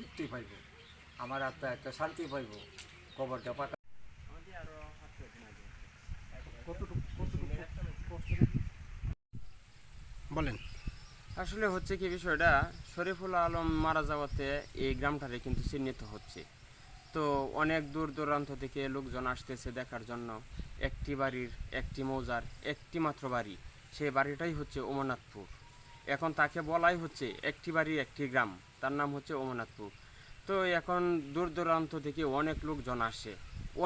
তৃপ্তি পাইব। আমার আত্মা একটা শান্তি পাইব। কবরটা পাকা বলেন। আসলে হচ্ছে কি বিষয়টা শরীফুল আলম মারা যাওয়াতে এই গ্রামটারে কিন্তু চিহ্নিত হচ্ছে। তো অনেক দূর দূরান্ত থেকে লোকজন আসতেছে দেখার জন্য। একটি বাড়ির একটি মৌজার একটি মাত্র বাড়ি। সেই বাড়িটাই হচ্ছে ওমনাথপুর এখন তাকে বলাই হচ্ছে একটি বাড়ি একটি গ্রাম। তার নাম হচ্ছে অমরনাথপুর। তো এখন দূর দূরান্ত থেকে অনেক লোকজন আসে।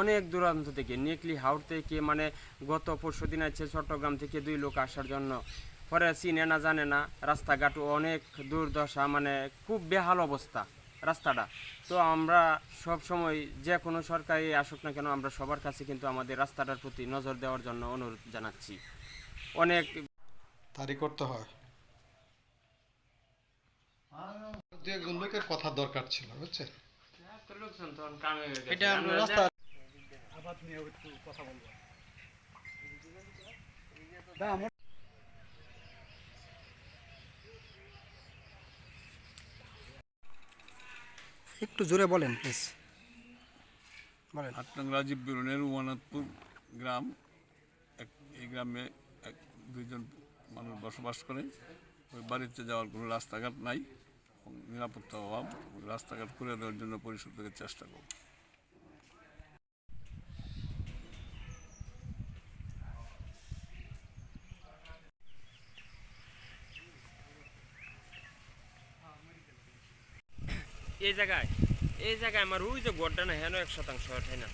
অনেক দূরান্ত থেকে, নিকলি হাওড় থেকে মানে গত পরশু দিন আছে চট্টগ্রাম থেকে দুই লোক আসার জন্য। পরে চিনে না, জানে না, রাস্তাঘাট অনেক দুর্দশা মানে খুব বেহাল অবস্থা রাস্তাটা। তো আমরা সব সময় যে কোনো সরকারি আসুক না কেন, আমরা সবার কাছে কিন্তু আমাদের রাস্তাটার প্রতি নজর দেওয়ার জন্য অনুরোধ জানাচ্ছি। অনেক তারই করতে হয়। লোকের কথা দরকার ছিল বুঝছেন এটা রাস্তা একটু জোরে বলেন প্লিজ বলেন। আটনং রাজীব বিরনের উমানাথপুর গ্রাম। এক এই গ্রামে এক দুইজন মানুষ বসবাস করে। ওই বাড়িতে যাওয়ার কোনো রাস্তাঘাট নাই। নিরাপত্তা অভাব, রাস্তাঘাট করে দেওয়ার জন্য পরিষদ থেকে চেষ্টা করব। এই জায়গায় এই জায়গায় আমার ওই যে গড্ডা না, হেন এক শতাংশ ঠাই না।